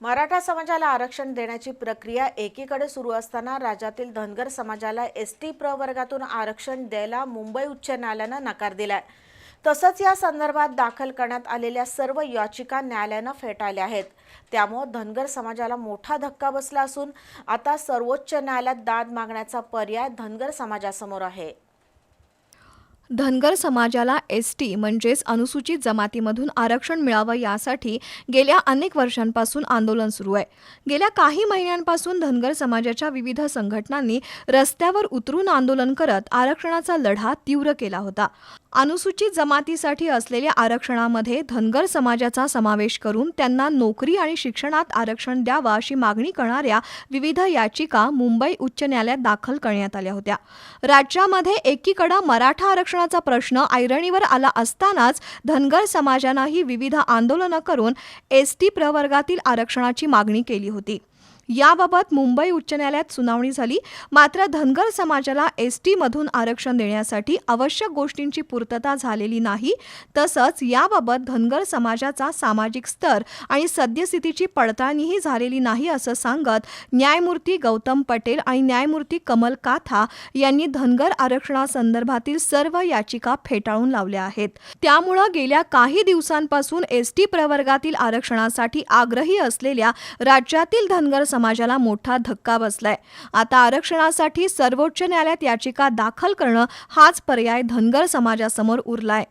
मराठा समाजाला आरक्षण देण्याची प्रक्रिया एकीकडे सुरू असताना राज्यातील धनगर समाजाला एस टी प्रवर्गातून आरक्षण द्यायला मुंबई उच्च न्यायालयानं नकार दिलाय. तसंच या संदर्भात दाखल करण्यात आलेल्या सर्व याचिका न्यायालयानं फेटाळल्या आहेत. त्यामुळं धनगर समाजाला मोठा धक्का बसला असून आता सर्वोच्च न्यायालयात दाद मागण्याचा पर्याय धनगर समाजासमोर आहे. धनगर समाजाला एस टी म्हणजेच अनुसूचित जमातीमधून आरक्षण मिळावं यासाठी गेल्या अनेक वर्षांपासून आंदोलन सुरू आहे. गेल्या काही महिन्यांपासून धनगर समाजाच्या विविध संघटनांनी रस्त्यावर उतरून आंदोलन करत आरक्षणाचा लढा तीव्र केला होता. अनुसूचित जमातीसाठी असलेल्या आरक्षणामध्ये धनगर समाजाचा समावेश करून त्यांना नोकरी आणि शिक्षणात आरक्षण द्यावं अशी मागणी करणाऱ्या विविध याचिका मुंबई उच्च न्यायालयात दाखल करण्यात आल्या होत्या. राज्यामध्ये एकीकडं मराठा आरक्षण आरक्षणाचा प्रश्न ऐरणीवर आला असतानाच धनगर समाजानंही विविध आंदोलनं करून एस टी प्रवर्गातील आरक्षणाची मागणी केली होती. याबाबत मुंबई उच्च न्यायालयात सुनावणी झाली. मात्र धनगर समाजाला एस टीमधून आरक्षण देण्यासाठी आवश्यक गोष्टींची पूर्तता झालेली नाही. तसंच याबाबत धनगर समाजाचा सामाजिक स्तर आणि सद्यस्थितीची पडताळणीही झालेली नाही असं सांगत न्यायमूर्ती गौतम पटेल आणि न्यायमूर्ती कमल काथा यांनी धनगर आरक्षणासंदर्भातील सर्व याचिका फेटाळून लावल्या आहेत. त्यामुळं गेल्या काही दिवसांपासून एस टी प्रवर्गातील आरक्षणासाठी आग्रही असलेल्या राज्यातील धनगर समाजाला मोठा धक्का बसलाय. आता आरक्षणासाठी सर्वोच्च न्यायालयात याचिका दाखल करणं हाच पर्याय धनगर समाजासमोर उरलाय.